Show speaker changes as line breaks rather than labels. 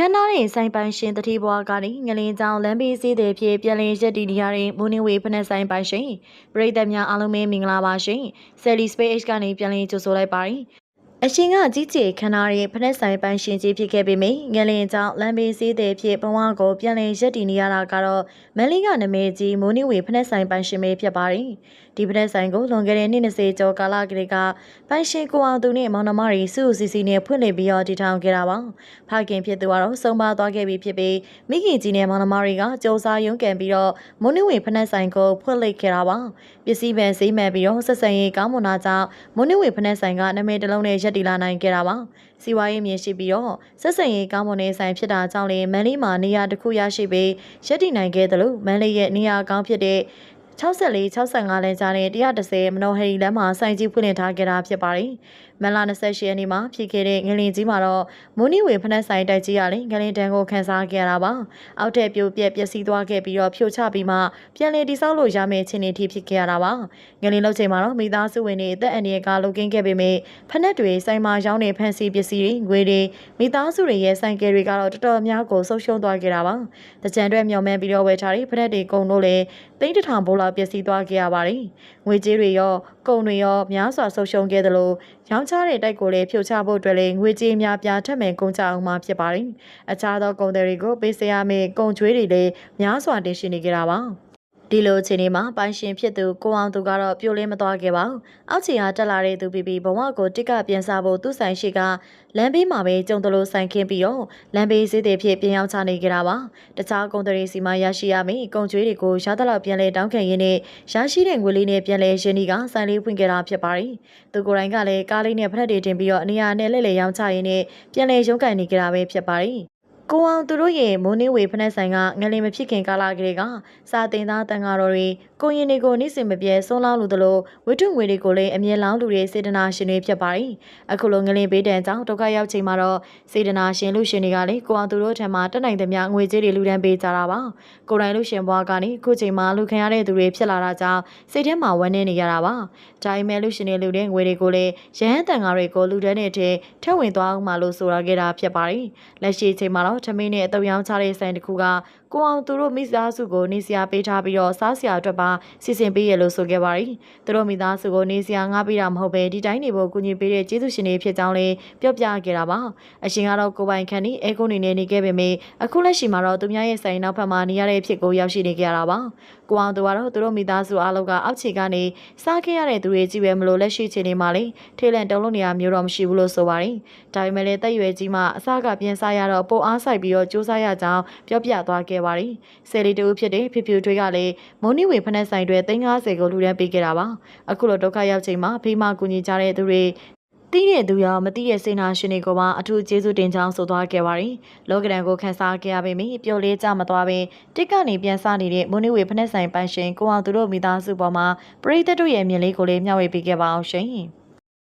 ခန်းသားရင်ဆိုင်ပိုင်ရှင်တတိဘွားကနေငလင်းချောင်းလမ်းဘေးစည်းတဲ့ဖြစ်ပြန်လည်ရက်တီနေရတဲ့မိုးနေဝေဖက်နှက်ဆိုင်ပိုင်ရှင်ပရိသတ်များအားလုံးပဲမင်္ဂလာပါရှင်ဆယ်လီစပေး H ကနေပြန်လည်ကြိုဆိုလိုက်ပါတယ် အရှင်ကအကြီးကျယ်ခန္ဓာရဲ့ဖက်နှက်ဆိုင်ပိုင်ရှင်ကြီးဖြစ်ခဲ့ပေမယ့်ငလင်ကြောင့်လမ်းဘေးစည်းတဲ့ဖြစ်ဘဝကိုပြန်လည်ရက်တည်နေရတာကတော့မန်လေးကနမဲကြီးမိုးနေဝေဖက်နှက်ဆိုင်ပိုင်ရှင်ပဲဖြစ်ပါတယ်ဒီဖက်နှက်ဆိုင်ကိုလွန်ခဲ့တဲ့နှစ်20ကျော်ကာလကလေးကပိုင်ရှင်ကိုအောင်သူနဲ့မောင်နှမတွေစုစုစည်းစည်းနဲ့ဖွင့်လှစ်ပြီးတော့တည်ထောင်ခဲ့တာပါဖခင်ဖြစ်သူကတော့ဆုံးပါသွားခဲ့ပြီဖြစ်ပြီးမိခင်ကြီးနဲ့မောင်နှမတွေကစ조사ရုံးကန်ပြီးတော့မိုးနေဝေဖက်နှက်ဆိုင်ကိုဖွင့်လှစ်ခဲ့တာပါပစ္စည်းပန်စိမ့်မှန်ပြီးတော့ဆက်ဆံရေးကောင်းမွန်တာကြောင့်မိုးနေဝေဖက်နှက်ဆိုင်ကနာမည်တစ်လုံးနဲ့ရက်တည်လာနိုင်ခဲ့တာပါစီဝါရေးမြင်ရှိပြီးတော့ဆက်ဆံရေးကောင်းမွန်တဲ့ဆိုင်ဖြစ်တာကြောင့်လေမန်လေးမှာနေရာတစ်ခုရရှိပြီးရက်တည်နိုင်ခဲ့တယ်လို့မန်လေးရဲ့နေရာကောင်းဖြစ်တဲ့64 65လမ်းကြားနဲ့130မနောဟရီလမ်းမှာစိုင်ကြီးဖွင့်လှစ်ထားခဲ့တာဖြစ်ပါတယ်။ မန်လာ28ရက်နေ့မှာဖြစ်ခဲ့တဲ့ငလင်ကြီးမှာတော့မူနီဝေဖနက်ဆိုင်တိုက်ကြီးရလေငလင်တန်းကိုခန်းစားခဲ့ရတာပါ။အောက်ထက်ပြိုပြက်ပျက်စီးသွားခဲ့ပြီးတော့ဖြိုချပြီးမှပြန်လည်တိစောက်လို့ရမယ့်အခြေအနေထိဖြစ်ခဲ့ရတာပါ။ငလင်လောက်ချိန်မှာတော့မိသားစုဝင်တွေအသက်အန္တရာယ်ကလုကင်းခဲ့ပေမဲ့ဖနက်တွေဆိုင်မှာရောင်းနေဖန်စီပစ္စည်းတွေငွေတွေမိသားစုတွေရဲ့ဆိုင်ကယ်တွေကတော့တော်တော်များကိုဆုံးရှုံးသွားခဲ့တာပါ။တကြံအတွက်မျောမှန်းပြီးတော့ဝယ်ထားတဲ့ဖနက်တွေကုန်လို့လေသိန်းတစ်ထောင်ဘိုးလောက်ပျက်စီးသွားခဲ့ရပါတယ်။ငွေကြေးတွေရောကုန်တွေရောများစွာဆုံးရှုံးခဲ့သလိုရောင်းချတဲ့တိုက်ကိုလည်းဖြုတ်ချဖို့အတွက်လည်းငွေကြေးများပြားထပ်မံကုန်ကြအောင်မှာဖြစ်ပါတယ်။အခြားသောကုန်တွေကိုပေးစရမယ့်ကုန်ကျွေးတွေလည်းများစွာတင်ရှိနေကြတာပါ။ ဒီလိုအခြေအနေမှာပိုင်ရှင်ဖြစ်သူကိုအောင်သူကတော့ပြိုလဲမသွားခဲ့ပါဘူး။အောက်ခြေဟာတက်လာတဲ့သူပြီးပြီးဘဝကိုတစ်ကပြန်စားဖို့သူ့ဆိုင်ရှိကလမ်းဘေးမှာပဲကြုံတလို့ဆိုင်ခင်းပြီးတော့လမ်းဘေးစည်းတွေဖြစ်ပြန်ရောက်ချနေကြတာပါ။တခြားကုန်တွေစီမှာရရှိရမယ့်ကုန်ကျွေးတွေကိုရသလောက်ပြန်လဲတောင်းခံရင်းနဲ့ရရှိတဲ့ငွေလေးနဲ့ပြန်လဲရင်းဒီကဆိုင်လေးဖွင့်ခဲ့တာဖြစ်ပါတယ်။သူကိုယ်တိုင်ကလည်းကားလေးနဲ့ဖက်တွေတင်ပြီးတော့နေရာနဲ့လဲလဲရောင်းချရင်းနဲ့ပြန်လဲရုန်းကန်နေကြတာပဲဖြစ်ပါတယ်။ ကိုအောင်သူတို့ရဲ့မိုးနှင်းဝေဖက်နှက်ဆိုင်ကငလင်မဖြစ်ခင်ကာလကလေးကစာတင်သားတန်ဃာတော်တွေကိုရင်တွေကိုနေ့စဉ်မပြတ်ဆုံးလောင်းလူသလိုဝိတုငွေတွေကိုလည်းအမြဲလောင်းလူတွေစေတနာရှင်တွေဖြစ်ပါတယ်။အခုလိုငလင်ပေးတဲ့ကြောင့်ဒုက္ခရောက်ချိန်မှာတော့စေတနာရှင်လူရှင်တွေကလည်းကိုအောင်သူတို့ထံမှာတက်နိုင်သမျှငွေကြေးတွေလူဒန်းပေးကြတာပါ။ကိုယ်တိုင်လူရှင်ဘွားကနေအခုချိန်မှာလူခံရတဲ့သူတွေဖြစ်လာတာကြောင့်စိတ်ထဲမှာဝမ်းနည်းနေရတာပါ။ဒါပေမဲ့လူရှင်တွေလူတဲ့ငွေတွေကိုလည်းရဟန်းတန်ဃာတွေကိုလူဒန်းတဲ့ထဲထည့်ဝင်သွားအောင်မလို့ဆိုရခဲ့တာဖြစ်ပါတယ်။လက်ရှိချိန်မှာတော့ထမင်းနဲ့အတုံရောင်းချတဲ့ဆိုင်တစ်ခုကကိုအောင်သူတို့မိသားစုကိုနေစရာပေးထားပြီးတော့စားစရာအတွက်ပါစီစဉ်ပေးရလို့ဆိုခဲ့ပါတယ်။သူတို့မိသားစုကိုနေစရာငှားပေးတာမဟုတ်ပဲဒီတိုင်းနေဖို့ကူညီပေးတဲ့ကျေးဇူးရှင်တွေဖြစ်ကြောင်းလည်းပြောပြခဲ့တာပါ။အရှင်ကတော့ကိုပိုင်ခန့်ဒီအဲကုန်းနေနေနေခဲ့ပေမယ့်အခုလက်ရှိမှာတော့သူများရဲ့ဆိုင်နောက်ဘက်မှာနေရတဲ့ဖြစ်ကိုရောက်ရှိနေကြရတာပါ။ကိုအောင်သူကတော့သူတို့မိသားစုအားလုံးကအောက်ခြေကနေစားခဲ့ရတဲ့သူတွေကြည့်ပဲမလို့လက်ရှိချိန်နေမှာလေထေးလန်တုံးလို့နေရမျိုးတော့မရှိဘူးလို့ဆိုပါတယ်။ဒါပေမဲ့လည်းတက်ရွယ်ကြီးမှအစကပြန်စားရတော့ပိုအားဆိုင်ပြီးတော့စူးစမ်းရကြောင်းပြောပြသွားခဲ့ပါတယ်။ဆယ်လီတူဖြစ်တဲ့ဖြူဖြူထွေးကလည်းမုံနီဝေဖက်နှက်ဆိုင်တွေ350ကိုလူဒန်းပေးခဲ့တာပါ။အခုလိုဒုက္ခရောက်ချိန်မှာဖေးမကူညီကြတဲ့သူတွေတီးတဲ့သူရောမတီးတဲ့စေနာရှင်တွေကိုပါအထူးကျေးဇူးတင်ကြောင်းဆိုသွားခဲ့ပါတယ်။လောကဒန်ကိုခန်းစားခဲ့ရပေမယ့်ပျော်လေးကြမသွားဘဲတစ်ကနေပြန်စားနေတဲ့မွန်နီဝေဖက်နှက်ဆိုင်ပန်းရှင်ကိုအောင်သူတို့မိသားစုပေါ်မှာပရိသတ်တို့ရဲ့မြင်လေးကိုလည်းမျှဝေပေးခဲ့ပါအောင်ရှင်။